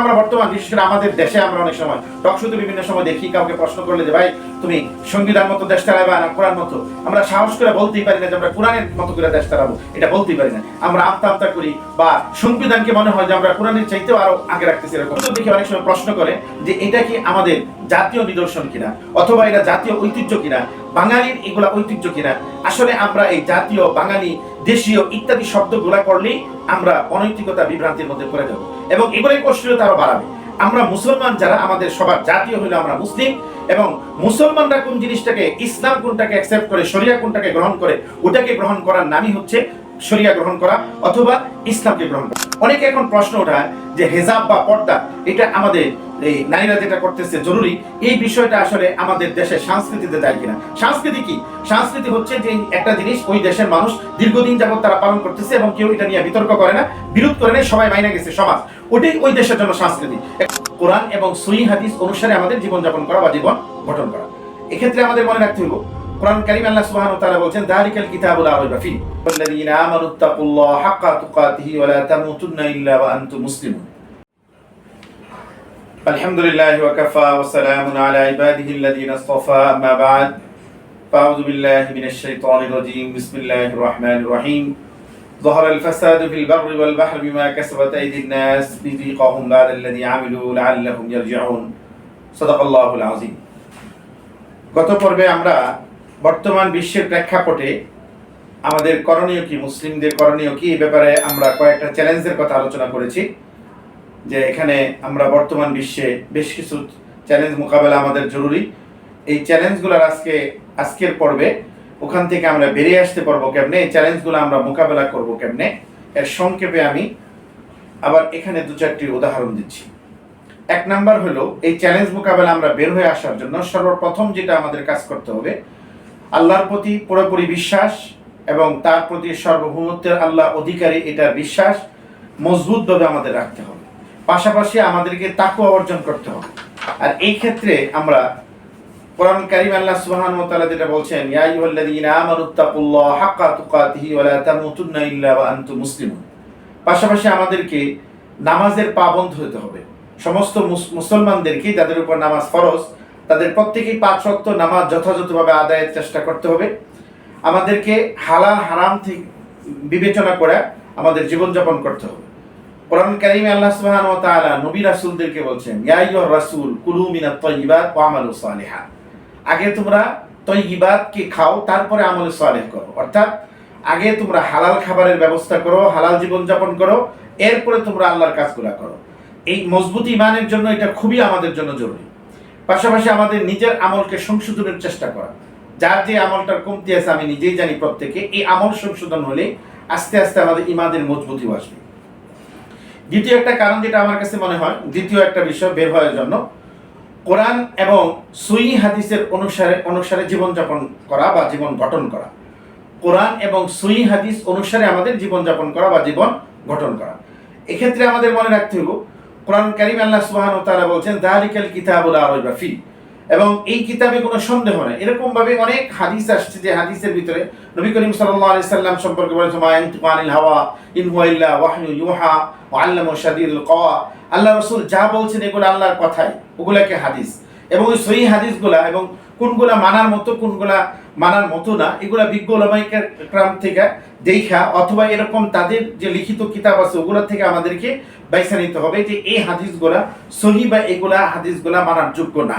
আমরা বর্তমান, বিশেষ করে আমাদের দেশে আমরা অনেক সময়, টকশুতে বিভিন্ন সময় দেখি, কাউকে প্রশ্ন করলে যে, ভাই, তুমি সংবিধান মতো দেশ চালাবে না, কোরআন মতো? আমরা সাহস করে বলতেই পারি না যে, আমরা কোরআনের মতো করে দেশ চালাবো। এটা বলতেই পারি না। আমরা আমতা আমতা করি বা সংবিধানকে মনে হয় যে, আমরা কোরআনের চাইতেও আরও আগে রাখতেছি এরকম। দেখি অনেক সময় প্রশ্ন করে যে, এটা কি আমাদের জাতীয় নিদর্শন কিনা? অথবা এটা জাতীয় ঐতিহ্য কিনা? বাঙালির এগুলা ঐতিহ্য কিনা? আসলে আমরা এই জাতীয় বাঙালি দেশীয় ইত্যাদি শব্দ গোলা করলেই আমরা অনৈতিকতা, বিভ্রান্তির মধ্যে পড়ে যাব। এবং এগুলোই কষ্টীয়তা আরও বাড়াবে। আমরা মুসলমান যারা, আমাদের সবার জাতীয় হইল আমরা মুসলিম, এবং মুসলমানরা কোন জিনিসটাকে, ইসলাম কোনটাকে অ্যাকসেপ্ট করে, শরিয়া কোনটাকে গ্রহণ করে, ওটাকে গ্রহণ করার নামই হচ্ছে শরিয়া গ্রহণ করা অথবা ইসলামকে গ্রহণ করা। অনেকে এখন প্রশ্ন ওঠায় যে হেজাব বা পর্দা, এটা আমাদের এই নারীরা যেটা করতেছে জরুরি, এই বিষয়টা আসলে আমাদের দেশের সংস্কৃতিতে দেয় কিনা? সংস্কৃতি কি? সংস্কৃতি হচ্ছে যে একটা জিনিস ওই দেশের মানুষ দীর্ঘদিন যাবত তারা পালন করতেছে এবং কেউ এটা নিয়ে বিতর্ক করে না, বিরোধ করে না, সবাই মাইনে গেছে, সমাজ। ওটাই ওই দেশের জন্য সংস্কৃতি। কোরআন এবং সই হাদিস অনুসারে আমাদের জীবনযাপন করা বা জীবন গঠন করা। এক্ষেত্রে আমাদের মনে রাখতে হইব কোরআন কারীম আল্লাহ সুবহানাহু ওয়া তাআলা বলেন যালিকাল কিতাবুল লা রাইবা ফিহি ওয়াল্লাযীনা আমানু তাকুল্লাহা হাক্কা তুকাতিহি ওয়া লা তামুতুন্না ইল্লা ওয়া আনতুম মুসলিমুন الحمد لله وكفى وسلام على عباده الذين اصطفى أما بعد فأعوذ بالله من الشيطان الرجيم بسم الله الرحمن الرحيم ظهر الفساد في البر والبحر بما كسبت أيدي الناس ليذيقهم بعد الذي عملوا لعلهم يرجعون صدق الله العظيم গত পর্বে আমরা বর্তমান বিশ্বের প্রেক্ষাপটে আমাদের করণীয় কি, মুসলিমদের করণীয় কি, এই ব্যাপারে আমরা কয়েকটা চ্যালেঞ্জের কথা আলোচনা করেছি। যে এখানে আমরা বর্তমান বিশ্বে বেশ কিছু চ্যালেঞ্জ মোকাবেলা আমাদের জরুরি। এই চ্যালেঞ্জগুলোর আজকে, আজকের পর্বে ওখান থেকে আমরা বেরিয়ে আসতে পারব কেমনে? এই চ্যালেঞ্জগুলো আমরা মোকাবেলা করব কেমনে? এর সংক্ষেপে আমি আবার এখানে দু চারটি উদাহরণ দিচ্ছি। এক নাম্বার হলো, এই চ্যালেঞ্জ মোকাবেলা আমরা বের হয়ে আসার জন্য সর্বপ্রথম যেটা আমাদের কাজ করতে হবে আল্লাহর প্রতি পুরোপুরি বিশ্বাস এবং তার প্রতি সর্বভৌমত্বের আল্লাহ অধিকারী এটার বিশ্বাস মজবুতভাবে আমাদের রাখতে হবে। পাশাপাশি আমাদেরকে তাকু অর্জন করতে হবে। আর এই ক্ষেত্রে আমরা কোরআন কারীম আল্লাহ সুবহানাহু ওয়া তাআলা যেটা বলছেন, ইয়া আইয়ুহাল্লাযীনা আমানুত্তাকুল্লাহ হাক্কা তুকাতিহি ওয়া লা তামুতুন্না ইল্লা ওয়া আনতুম মুসলিমুন। পাশাপাশি আমাদেরকে নামাজের পাবন্ধ হতে হবে। সমস্ত মুস- মুসলমানদেরকে যাদের উপর নামাজ ফরজ তাদের প্রত্যেকেই পাঁচ ওয়াক্ত নামাজ যথাযথভাবে আদায়ের চেষ্টা করতে হবে। আমাদেরকে হালাল, হারাম থেকে বিবেচনা করে আমাদের জীবনযাপন করতে হবে। কোরআন কারিমে আল্লাহ সুবহানাহু ওয়া তাআলা নবী রাসূলদেরকে বলছেন, ইয়া আইয়ুহার রাসূল, কুলু মিনাত তাইয়্যিবাত ওয়া আমালু সালিহাত আগে তোমরা তৈয়িবাতকে খাও, তারপরে আমল সালেহ করো। অর্থাৎ আগে তোমরা হালাল খাবারের ব্যবস্থা করো, হালাল জীবনযাপন করো, এরপরে তোমরা আল্লাহর কাজগুলো করো। এই মজবুত ইমানের জন্য এটা খুবই আমাদের জন্য জরুরি। পাশাপাশি আমাদের নিজের আমলকে সংশোধনের চেষ্টা করা। যার যে আমলটার কমতি আছে, আমি নিজেই জানি প্রত্যেকে, এই আমল সংশোধন হলে আস্তে আস্তে আমাদের ইমাদের মজবুতি আসবে। দ্বিতীয় একটা কারণ যেটা আমার কাছে মনে হয়, দ্বিতীয় একটা বিষয় বের হওয়ার জন্য, কোরআন এবং সুই হাদিসের অনুসারে অনুসারে জীবনযাপন করা বা জীবন গঠন করা। কোরআন এবং সুই হাদিস অনুসারে আমাদের জীবনযাপন করা বা জীবন গঠন করা। এক্ষেত্রে আমাদের মনে রাখতে হইব কোরআন কারিম আল্লাহ সুবহানাহু ওয়া তাআলা বলছেন, দালিকাল কিতাবুল লা রাইবা ফি। এবং এই কিতাবে কোনো সন্দেহ নেই। এরকম ভাবে অনেক হাদিস আসছে যে হাদিসের ভিতরে নবী করিম সাল্লাল্লাহু আলাইহি সাল্লাম সম্পর্কে বলেছে মা ইয়ানতিকু আনিল হাওয়া ইন হুয়া ইল্লা ওয়াহয়ু ইউহা ওয়া আল্লামু শাদীদুল কওয়া। আল্লাহ রাসূল যা বলছেন এগুলো আল্লাহর কথাই ওগুলাকে হাদিস। এবং ওই সহি হাদিসগুলা এবং কোনগুলা মানার মতো, কোনগুলা মানার মতো না। এগুলা বিজ্ঞ ওলামাইকার ক্রাম থেকে দেখা অথবা এরকম তাদের যে লিখিত কিতাব আছে, ওগুলা থেকে আমাদেরকে বাইসা নিতে হবে যে এই হাদিসগুলা সহি বা এগুলা হাদিসগুলা মানার যোগ্য না।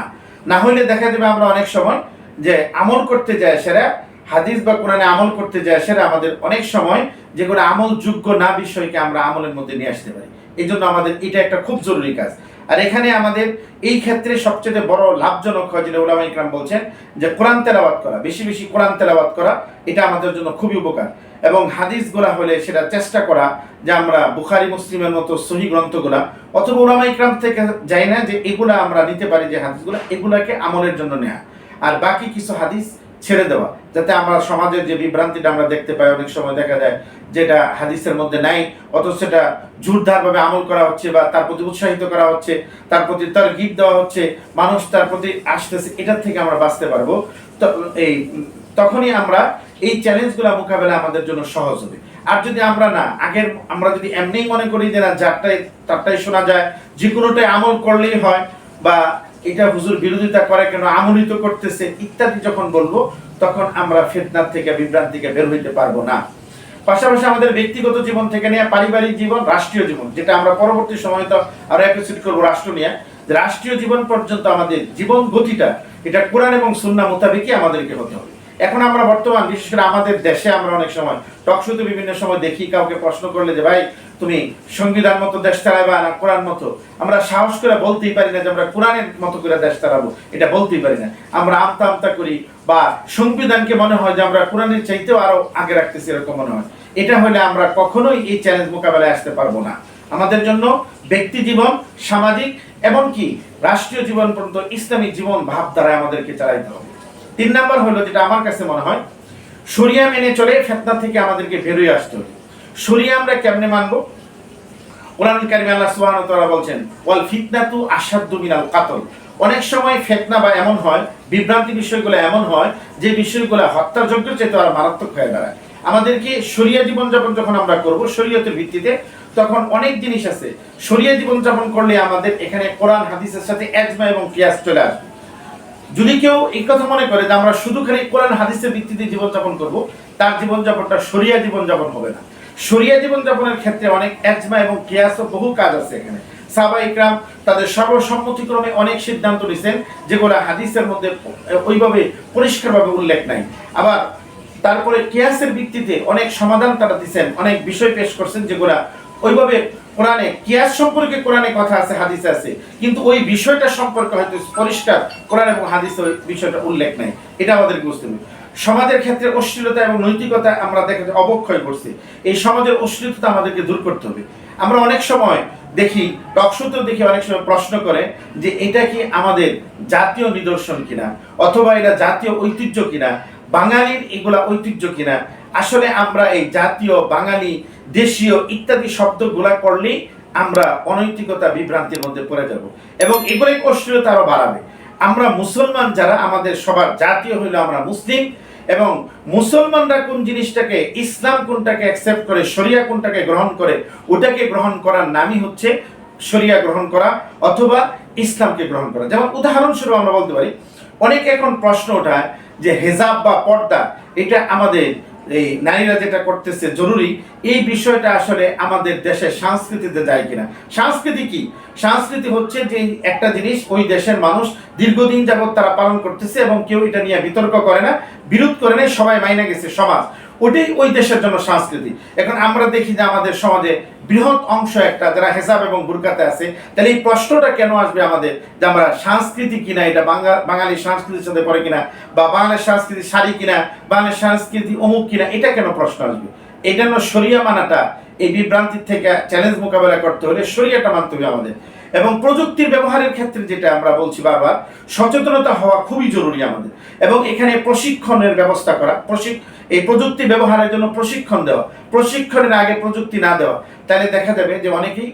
না হলে দেখা যাবে আমরা অনেক সময় যে আমল করতে যায় সেরা, হাদিস বা কোরআনে আমল করতে যায় সেরা আমাদের অনেক সময় যেগুলো আমল যোগ্য না বিষয়কে আমরা আমলের মধ্যে নিয়ে আসতে পারি। এই জন্য আমাদের এটা একটা খুব জরুরি কাজ। আর এখানে আমাদের এই ক্ষেত্রে সবচেয়ে বড় লাভজনক হয় যেটা ওলামা ইকরাম বলছেন, যে কোরআন তেলাওয়াত করা, বেশি বেশি কোরআন তেলাওয়াত করা, এটা আমাদের জন্য খুবই উপকার। এবং হাদিসগুলা হলে সেটা চেষ্টা করা যে আমরা বুখারি, মুসলিমের মতো সহি গ্রন্থগুলা, অথবা ওলামা ইকরাম থেকে যাই না যে এগুলা আমরা নিতে পারি যে হাদিসগুলা, এগুলাকে আমলের জন্য নেওয়া আর বাকি কিছু হাদিস ছেড়ে দেওয়া, যাতে আমরা সমাজের যে বিভ্রান্তিটা আমরা দেখতে পাই অনেক সময় দেখা যায়, যেটা হাদিসের মধ্যে নাই, অথচ সেটা জোরদারভাবে আমল করা হচ্ছে বা তার প্রতি উৎসাহিত করা হচ্ছে, তার প্রতি তার গিফট দেওয়া হচ্ছে, মানুষ তার প্রতি আসতেছে এটার থেকে আমরা বাঁচতে পারব। এই, তখনই আমরা এই চ্যালেঞ্জগুলো মোকাবেলা আমাদের জন্য সহজ হবে। আর যদি আমরা না, আগের, আমরা যদি এমনিই মনে করি যে না, যারটাই, তারটাই শোনা যায়, যে কোনোটাই আমল করলেই হয় বা এটা হুজুর বিরোধিতা করে কেন, আমলিত করতেছে, ইত্যাদি যখন বলব, তখন আমরা ফেতনার থেকে বিভ্রান্ত থেকে বের হইতে পারব না। পাশাপাশি আমাদের ব্যক্তিগত জীবন থেকে নিয়ে পারিবারিক জীবন, রাষ্ট্রীয় জীবন, যেটা আমরা পরবর্তী সময় তো আরও অ্যাপ্রিসিয়েট করব রাষ্ট্র নিয়ে রাষ্ট্রীয় জীবন পর্যন্ত আমাদের জীবন গতিটা, এটা কোরআন এবং সুন্না মোতাবেকই আমাদেরকে হতে হবে। এখন আমরা বর্তমান, বিশেষ করে আমাদের দেশে আমরা অনেক সময় টকশোতে বিভিন্ন সময় দেখি, কাউকে প্রশ্ন করলে যে, ভাই, তুমি সংবিধান মতো দেশ চালাবা না কোরআন মতো? আমরা সাহস করে বলতেই পারি না যে, আমরা কোরআনের মতো করে দেশ চালাবো। এটা বলতেই পারি না। আমরা আমতা আমতা করি বা সংবিধানকে মনে হয় যে, আমরা কোরআনের চাইতেও আরও আগে রাখতেছি, এরকম মনে হয়। এটা হলে আমরা কখনোই এই চ্যালেঞ্জ মোকাবেলায় আসতে পারব না। আমাদের জন্য ব্যক্তি জীবন, সামাজিক এমনকি রাষ্ট্রীয় জীবন পর্যন্ত ইসলামিক জীবন ভাব দ্বারা আমাদেরকে চালাইতে হবে। তিন নাম্বার হলো যেটা আমার কাছে মনে হয়, শরিয়া মেনে চলে ফেতনা থেকে আমাদেরকে বেরোয় আসতে হবে। শরিয়া আমরা কেমনে মানবো? কোরআন আল্লাহ বলছেন, ওয়াল মিনাল কাতল। অনেক সময় ফেতনা বা এমন হয়, বিভ্রান্তি বিষয়গুলো এমন হয়, যে বিষয়গুলো চেয়ে মারাত্মক হয়ে দাঁড়ায়। আমাদেরকে শরিয়া জীবনযাপন যখন আমরা করব, শরীয়তের ভিত্তিতে, তখন অনেক জিনিস আছে। শরিয়া জীবনযাপন করলে আমাদের এখানে কোরআন, হাদিসের সাথে এজমা এবং কিয়াস চলে আসবে। যদি কেউ এই কথা মনে করে যে আমরা শুধু খালি কোরআন হাদিসের ভিত্তিতে জীবনযাপন করব, তার জীবনযাপনটা শরিয়া জীবনযাপন হবে না। শরিয়া জীবনযাপনের ক্ষেত্রে অনেক এজমা এবং কিয়াস বহু কাজ আছে এখানে। সাবা ইকরাম তাদের সর্বসম্মতিক্রমে অনেক সিদ্ধান্ত নিছেন, যেগুলো হাদিসের মধ্যে ওইভাবে পরিষ্কারভাবে উল্লেখ নাই। আবার তারপরে কিয়াসের ভিত্তিতে অনেক সমাধান তারা দিচ্ছেন অনেক বিষয় পেশ করছেন, যেগুলা ওইভাবে কোরআনে, কিয়াস সম্পর্কে কোরআনে কথা আছে, হাদিসে আছে। কিন্তু ওই বিষয়টা সম্পর্কে হয়তো পরিষ্কার কোরআন এবং হাদিসে ওই বিষয়টা উল্লেখ নাই। এটা আমাদের বুঝতে হবে। সমাজের ক্ষেত্রে অশ্লীলতা এবং নৈতিকতা আমরা দেখা যায় অবক্ষয় করছি। এই সমাজের অশ্লীলতা আমাদেরকে দূর করতে হবে। আমরা অনেক সময় দেখি টকশোতেও দেখি অনেক সময় প্রশ্ন করে যে, এটা কি আমাদের জাতীয় নিদর্শন কিনা? অথবা এটা জাতীয় ঐতিহ্য কিনা? বাঙালির এগুলা ঐতিহ্য কিনা? আসলে আমরা এই জাতীয় বাঙালি দেশীয় ইত্যাদি শব্দগুলা করলেই আমরা অনৈতিকতা, বিভ্রান্তির মধ্যে পড়ে যাব। এবং এগুলোই অশ্লীলতা আরও বাড়াবে। আমরা মুসলমান যারা, আমাদের সবার জাতীয় হইল আমরা মুসলিম। এবং মুসলমানরা কোন জিনিসটাকে, ইসলাম কোনটাকে অ্যাকসেপ্ট করে, শরিয়া কোনটাকে গ্রহণ করে, ওটাকে গ্রহণ করার নামই হচ্ছে শরিয়া গ্রহণ করা অথবা ইসলামকে গ্রহণ করা। যেমন উদাহরণস্বরূপ আমরা বলতে পারি, অনেকে এখন প্রশ্ন ওঠায় যে হেজাব বা পর্দা, এটা আমাদের এই নারীরা যেটা করতেছে জরুরি, এই বিষয়টা আসলে আমাদের দেশের সংস্কৃতিতে যায় কিনা। সংস্কৃতি কি? সংস্কৃতি হচ্ছে যে একটা জিনিস, ওই দেশের মানুষ দীর্ঘদিন যাবত তারা পালন করতেছে এবং কেউ এটা নিয়ে বিতর্ক করে না, বিরোধ করে না সবাই মাইনা গেছে সমাজ। ওটাই ওই দেশের জন্য সংস্কৃতি। এখন আমরা দেখি যে আমাদের সমাজে বৃহৎ অংশ একটা যারা হেসাব এবং বুরকাতে আছে, তাহলে এই প্রশ্নটা কেন আসবে আমাদের যে আমরা সংস্কৃতি কিনা, এটা বাঙা বাঙালি সংস্কৃতির সাথে পড়ে কিনা, বা বাংলার সংস্কৃতি শাড়ি কিনা, বাংলার সংস্কৃতি অমুক কিনা, এটা কেন প্রশ্ন আসবে? এটা জন্য সরিয়া মানাটা, এই বিভ্রান্তির থেকে চ্যালেঞ্জ মোকাবেলা করতে হলে সরিয়াটা মানতে হবে আমাদের। এবং প্রযুক্তির ব্যবহারের ক্ষেত্রে যেটা আমরা বলছি বারবার, সচেতনতা হওয়া খুবই জরুরি আমাদের। এবং এখানে প্রশিক্ষণের ব্যবস্থা করা, প্রশিক এই প্রযুক্তি ব্যবহারের জন্য প্রশিক্ষণ দেওয়া, প্রশিক্ষণের আগে প্রযুক্তি না দেওয়া। তাহলে দেখা যাবে যে অনেকেই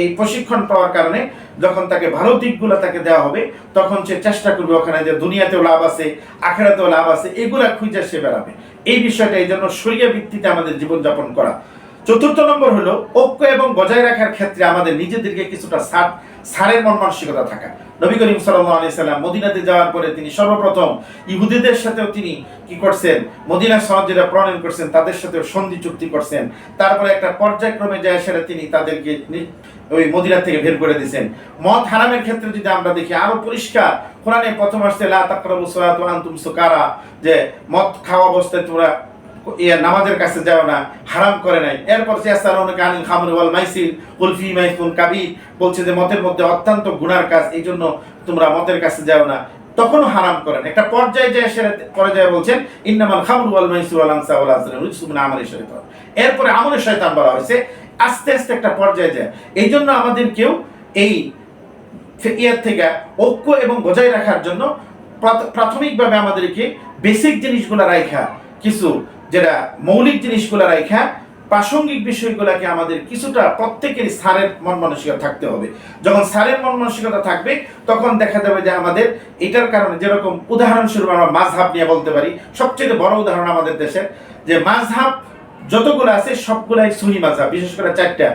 এই প্রশিক্ষণ পাওয়ার কারণে যখন তাকে ভালো দিকগুলো তাকে দেওয়া হবে, তখন সে চেষ্টা করবে ওখানে যে দুনিয়াতেও লাভ আছে, আখেরাতেও লাভ আছে, এগুলা খুঁজে সে বেড়াবে। এই বিষয়টা এই জন্য সরিয়া ভিত্তিতে আমাদের জীবনযাপন করা চতুর্থ নম্বর হলো, ঐক্য এবং বজায় রাখার ক্ষেত্রে আমাদের নিজেদেরকে কিছুটা সার সারের মন মানসিকতা থাকা। নবী করিম সাল্লাম মদিনাতে যাওয়ার পরে তিনি সর্বপ্রথম ইহুদিদের সাথেও তিনি কি করছেন? মদিনা সনদ যেটা প্রণয়ন করছেন, তাদের সাথেও সন্ধি চুক্তি করছেন। তারপরে একটা পর্যায়ক্রমে যায় সেটা তিনি তাদেরকে ওই মদিনা থেকে বের করে দিয়েছেন। মদ হারামের ক্ষেত্রে যদি আমরা দেখি, আরও পরিষ্কার। কোরআনে প্রথম আসছে, লা তাকরাবু সালাত আনতুম সুকারা যে মদ খাওয়া অবস্থায় তোমরা নামাজের কাছে যাও না, হারাম করে নাই। এরপর সিয়াসালুনাকা আনিল খামরি ওয়াল মাইসির কুল ফি মাইসুন কাবির, বলছে যে মতের মধ্যে অত্যন্ত গুনার কাজ, এই জন্য তোমরা মতের কাছে যাও না। তখনও হারাম করেন। একটা পর্যায়ে যায়, সেটা পর্যায়ে বলছেন, ইন্নামাল খামরু ওয়াল মাইসির ওয়াল আনসা ওয়াল আসলাম রুজসুম মিন শয়তান। এরপরে আমলের শয়তান বলা হয়েছে, আস্তে আস্তে একটা পর্যায়ে যায়। এই জন্য আমাদের কেউ এই ইয়ার থেকে ঐক্য এবং বজায় রাখার জন্য প্রাথমিকভাবে আমাদেরকে বেসিক জিনিসগুলো রাখা কিছু যেটা মৌলিক জিনিসগুলো রাখা প্রাসঙ্গিক বিষয়গুলোকে আমাদের কিছুটা প্রত্যেকেরই সারের মন মানসিকতা থাকতে হবে। যখন সারের মন মানসিকতা থাকবে, তখন দেখা যাবে যে আমাদের এটার কারণে যেরকম উদাহরণস্বরূপ আমরা মাঝহাব নিয়ে বলতে পারি, সবচেয়ে বড় উদাহরণ আমাদের দেশের, যে মাঝহাব যতগুলো আছে, সবগুলাই সহি মাজাব বিশেষ করে চারটা,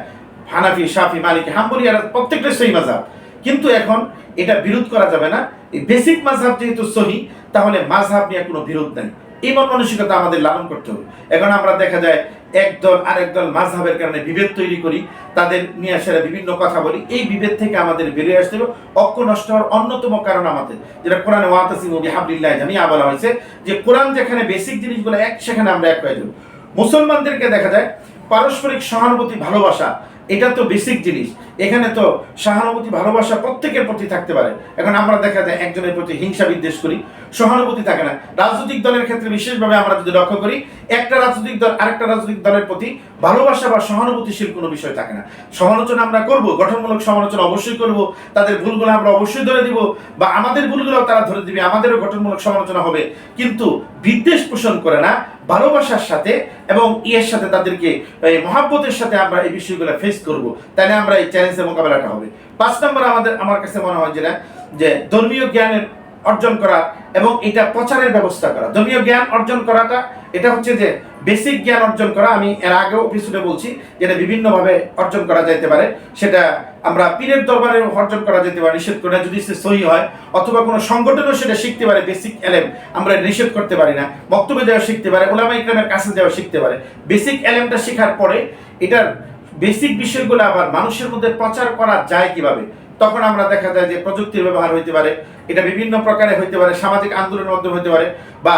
হানাফি সাফি মালিক হাম্বলি আর প্রত্যেকটা সহি মাজাব কিন্তু এখন এটা বিরোধ করা যাবে না। এই বেসিক মাঝহাব যেহেতু সহি, তাহলে মাঝহাব নিয়ে কোনো বিরোধ নেই। এই মন মানসিকতা আমাদের লালন করতে হবে। এখন আমরা দেখা যায় একদল আরেক দল মাঝহাবের কারণে বিভেদ তৈরি করি, তাদের নিয়ে আসারা বিভিন্ন কথা বলি, এই বিভেদ থেকে আমাদের বেরিয়ে আসতে হবে। ঐক্য নষ্ট হওয়ার অন্যতম কারণ আমাদের, যেটা কোরআনে ওয়াতাসিমু বিহাবলিল্লাহ জামিয়া বলা হয়েছে, যে কোরআন যেখানে বেসিক জিনিসগুলো এক, সেখানে আমরা এক হয়ে যাব। মুসলমানদেরকে দেখা যায় পারস্পরিক সহানুভূতি, ভালোবাসা, এটা তো বেসিক জিনিস। এখানে তো সহানুভূতি, ভালোবাসা প্রত্যেকের প্রতি থাকতে পারে। এখন আমরা দেখা যায় একজনের প্রতি হিংসা বিদ্বেষ করি, সহানুভূতি থাকে না। রাজনৈতিক দলের ক্ষেত্রে বিশেষভাবে আমরা যদি লক্ষ্য করি, একটা রাজনৈতিক দল আরেকটা রাজনৈতিক দলের প্রতি ভালোবাসা বা সহানুভূতিশীল কোনো বিষয় থাকে না। সমালোচনা আমরা করব, গঠনমূলক সমালোচনা অবশ্যই করব, তাদের ভুলগুলো আমরা অবশ্যই ধরে দিব বা আমাদের ভুলগুলো তারা ধরে দিবে, আমাদেরও গঠনমূলক সমালোচনা হবে। কিন্তু বিদ্বেষ পোষণ করে না, ভালোবাসার সাথে এবং ইয়ের সাথে তাদেরকে মহাব্বতের সাথে আমরা এই বিষয়গুলো ফেস করব। তাহলে আমরা এই চ্যালেঞ্জের মোকাবেলাটা হবে। পাঁচ নম্বর আমাদের আমার কাছে মনে হয় যেটা, যে ধর্মীয় জ্ঞানের অর্জন করা এবং এটা প্রচারের ব্যবস্থা করা। ধর্মীয় জ্ঞান অর্জন করাটা, এটা হচ্ছে যে বেসিক জ্ঞান অর্জন করা। আমি এর আগেও এপিসোডে বলছি, যেটা বিভিন্নভাবে অর্জন করা যেতে পারে। সেটা আমরা পীরের দরবারে অর্জন করা যেতে পারে। নিষেধ করে যদি সে সহি হয়, অথবা কোনো সংগঠনও সেটা শিখতে পারে বেসিক এলেম আমরা নিষেধ করতে পারি না। বক্তব্যে যাওয়া শিখতে পারে, ওলামা ইকরামের কাছে যাওয়া শিখতে পারে। বেসিক এলেমটা শেখার পরে, এটার বেসিক বিষয়গুলো আবার মানুষের মধ্যে প্রচার করা যায় কীভাবে? তখন আমরা দেখা যায় যে প্রযুক্তির ব্যবহার হইতে পারে, এটা বিভিন্ন প্রকারে হইতে পারে, সামাজিক আন্দোলনের মাধ্যমে হইতে পারে, বা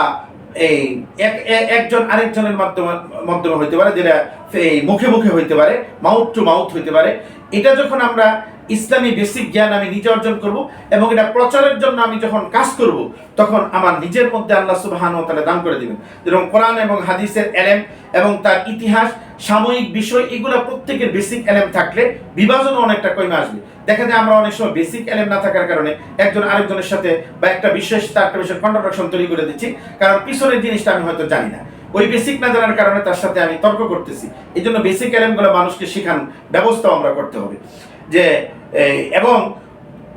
এই এক একজন আরেকজনের মাধ্যমে মাধ্যমে হইতে পারে, যেটা এই মুখে মুখে হইতে পারে মাউথ টু মাউথ হইতে পারে। এটা যখন আমরা ইসলামী বেসিক জ্ঞান আমি নিজে অর্জন করব এবং এটা প্রচারের জন্য আমি যখন কাজ করব, তখন আমার নিজের মধ্যে আল্লাহ সুবহানাহু ওয়া তাআলা দান করে দিবেন। যেরকম কোরআন এবং হাদিসের এলেম এবং তার ইতিহাস, সাময়িক বিষয়, এগুলো প্রত্যেকের বেসিক এলেম থাকলে বিভাজনও অনেকটা কমে আসবে। দেখা যায় আমরা অনেক সময় বেসিক এলেম না থাকার কারণে একজন আরেকজনের সাথে বা একটা বিশেষ তার একটা বিষয় কন্ট্রাকশন তৈরি করে দিচ্ছি, কারণ পিছনের জিনিসটা আমি হয়তো জানি না। ওই বেসিক না জানার কারণে তার সাথে আমি তর্ক করতেছি। এই জন্য বেসিক এলেমগুলো মানুষকে শেখানোর ব্যবস্থাও আমরা করতে হবে। যে এবং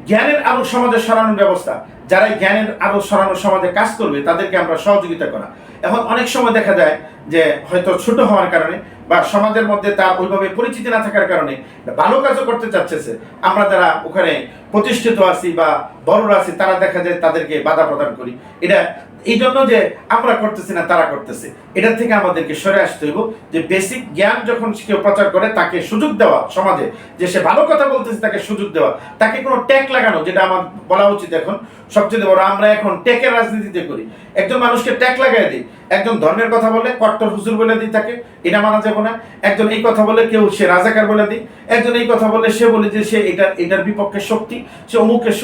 জ্ঞানের আলো সমাজে সরানোর ব্যবস্থা। যারা জ্ঞানের আলো সরানোর সমাজে কাজ করবে, তাদেরকে আমরা সহযোগিতা করা। এখন অনেক সময় দেখা যায় যে, হয়তো ছোট হওয়ার কারণে বা সমাজের মধ্যে তার ওইভাবে পরিচিতি না থাকার কারণে ভালো কাজও করতে চাচ্ছে আমরা যারা ওখানে প্রতিষ্ঠিত আছি বা বড়রা আছি, তারা দেখা যায় তাদেরকে বাধা প্রদান করি। এটা এই জন্য যে আমরা করতেছি না, তারা করতেছে। এটার থেকে আমাদেরকে সরে আসতে হইব যে বেসিক জ্ঞান যখন কেউ প্রচার করে, তাকে সুযোগ দেওয়া সমাজে। যে সে ভালো কথা বলতেছে, তাকে সুযোগ দেওয়া। তাকে কোনো ট্যাগ লাগানো, যেটা আমার বলা উচিত এখন। সবচেয়ে বড়, আমরা এখন ট্যাগের রাজনীতিতে করি। একজন মানুষকে ট্যাগ লাগাই দিই। একজন ধর্মের কথা বলে, কট্টর হুজুর বলে দিই তাকে, এটা মানা যাবে না। একজন এই কথা বলে, কেউ সে রাজাকার বলে দিই। একজন এই কথা বলে, সে বলে যে সে এটা, এটার বিপক্ষে শক্তি, সে অমুকের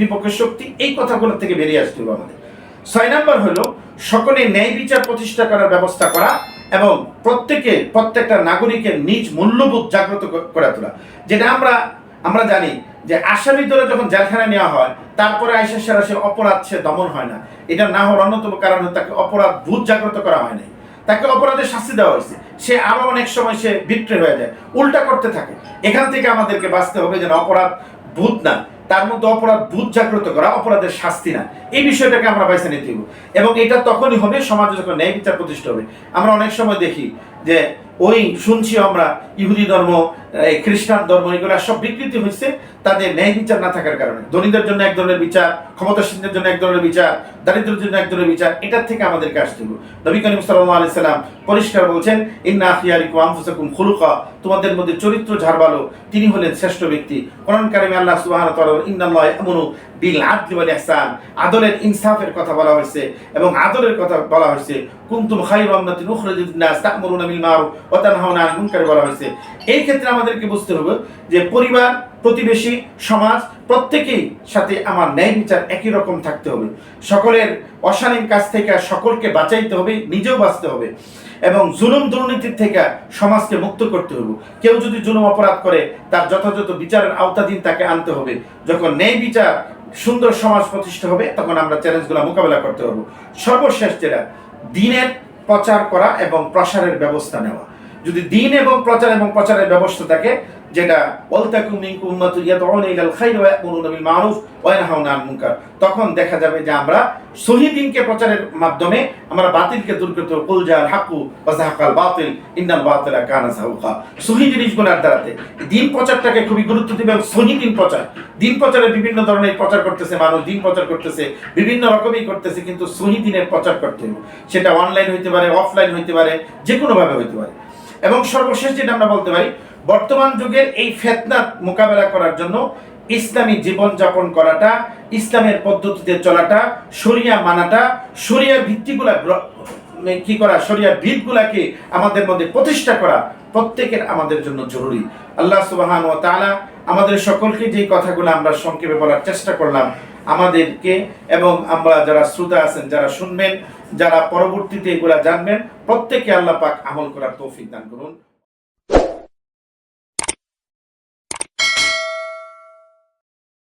বিপক্ষের শক্তি, এই কথাগুলো থেকে বেরিয়ে আসতে হবে আমাদের। ছয় নম্বর হলো, সকলে ন্যায় বিচার প্রতিষ্ঠা করার ব্যবস্থা করা এবং প্রত্যেকে, প্রত্যেকটা নাগরিকের নিজ মূল্যবোধ জাগ্রত করে তোলা। যেটা আমরা আমরা জানি যে আসামি ধরে যখন জেলখানায় নেওয়া হয়, তারপরে আইসা সেরা সে অপরাধ সে দমন হয় না। এটা না হওয়ার অন্যতম কারণ তাকে অপরাধ ভূত জাগ্রত করা হয় নাই। তাকে অপরাধের শাস্তি দেওয়া হয়েছে। সে আরও অনেক সময় সে বিট্রে হয়ে যায়, উল্টা করতে থাকে। এখান থেকে আমাদেরকে বাঁচতে হবে যেন অপরাধ ভূত না। তার মধ্যে অপরাধ ভূত জাগ্রত করা, অপরাধের শাস্তি না। এই বিষয়টাকে আমরা বাইসে নিতে হবে এবং এটা তখনই হবে, সমাজে যখন ন্যায় বিচার প্রতিষ্ঠা হবে। আমরা অনেক সময় দেখি যে, ওই শুনছি আমরা ইহুদি ধর্ম এই খ্রিস্টান ধর্ম এগুলো সব বিকৃতি হয়েছে তাদের ন্যায় বিচার না থাকার কারণে। ধনীদের জন্য এক ধরনের বিচার, ক্ষমতাসীনদের জন্য এক ধরনের বিচার দারিদ্রের জন্য এক ধরনের বিচার, এটার থেকে আমাদেরকে আসতে হবে। নবী করিম সাল্লাল্লাহু আলাইহি সাল্লাম পরিষ্কার বলছেন, ইন্না আখিয়ারিকুম আনফুসাকুম খুলুকা তোমাদের মধ্যে চরিত্র ঝাড় ভালো তিনি হলেন শ্রেষ্ঠ ব্যক্তি। কোরআন কারিমে আল্লাহ তাআলা ইন্নাল্লাহ ইয়ামুরু বিল আদলি ওয়াল ইহসান আদলের ইনসাফের কথা বলা হয়েছে এবং আদলের কথা বলা হয়েছে। কুনতুম খায়রু উম্মাতিন উখরিজাত লিন-নাস তা'মুরুনা বিল মারুফ ওয়া তানহাউনা আনিল মুনকার বলা হয়েছে। এই ক্ষেত্রে আমাদেরকে বুঝতে হবে যে পরিবার, প্রতিবেশী, সমাজ, প্রত্যেকেই সাথে আমার ন্যায় বিচার একই রকম থাকতে হবে। সকলের অশালীন কাজ থেকে সকলকে বাঁচাইতে হবে, নিজেও বাঁচতে হবে এবং জুলুম দুর্নীতির থেকে সমাজকে মুক্ত করতে হবে। কেউ যদি জুলুম অপরাধ করে, তার যথাযথ বিচারের আওতাধীন তাকে আনতে হবে। যখন ন্যায় বিচার সুন্দর সমাজ প্রতিষ্ঠা হবে, তখন আমরা চ্যালেঞ্জগুলো মোকাবেলা করতে পারব। সর্বশেষ যেটা, দিনের প্রচার করা এবং প্রসারের ব্যবস্থা নেওয়া। যদি দিন এবং প্রচার এবং প্রচারের ব্যবস্থা থাকে, যেটা তখন দেখা যাবে যে আমরা সহি দিনকে প্রচারের মাধ্যমে আমরা বাতিলকে হাক্কু বাতিল সহি জিনিসগুলোর দ্বারাতে দিন প্রচারটাকে খুবই গুরুত্ব দিবে সহি দিন প্রচার। দিন প্রচারে বিভিন্ন ধরনের প্রচার করতেছে মানুষ, দিন প্রচার করতেছে, বিভিন্ন রকমই করতেছে, কিন্তু সহি দিনের প্রচার করতে হবে। সেটা অনলাইন হইতে পারে অফলাইন হইতে পারে যে কোনো ভাবে হইতে পারে। এবং সর্বশেষ যেটা আমরা বলতে পারি, বর্তমান যুগের এই ফেতনা মোকাবেলা করার জন্য ইসলামী জীবন যাপন করাটা, ইসলামের পদ্ধতিতে চলাটা, শরিয়া মানাটা, শরিয়ার ভিত্তিগুলা মানে কি করা, শরিয়ার ভিতগুলাকে আমাদের মধ্যে প্রতিষ্ঠা করা প্রত্যেকের আমাদের জন্য জরুরি। আল্লাহ সুবাহান ও তাআলা আমাদের সকলকে যে কথাগুলো আমরা সংক্ষেপে বলার চেষ্টা করলাম, আমাদেরকে এবং আমরা যারা শ্রোতা আছেন, যারা শুনবেন যারা পরবর্তীতে এগুলা জানবেন প্রত্যেকে আল্লাহ পাক আমল করার তৌফিক দান করুন।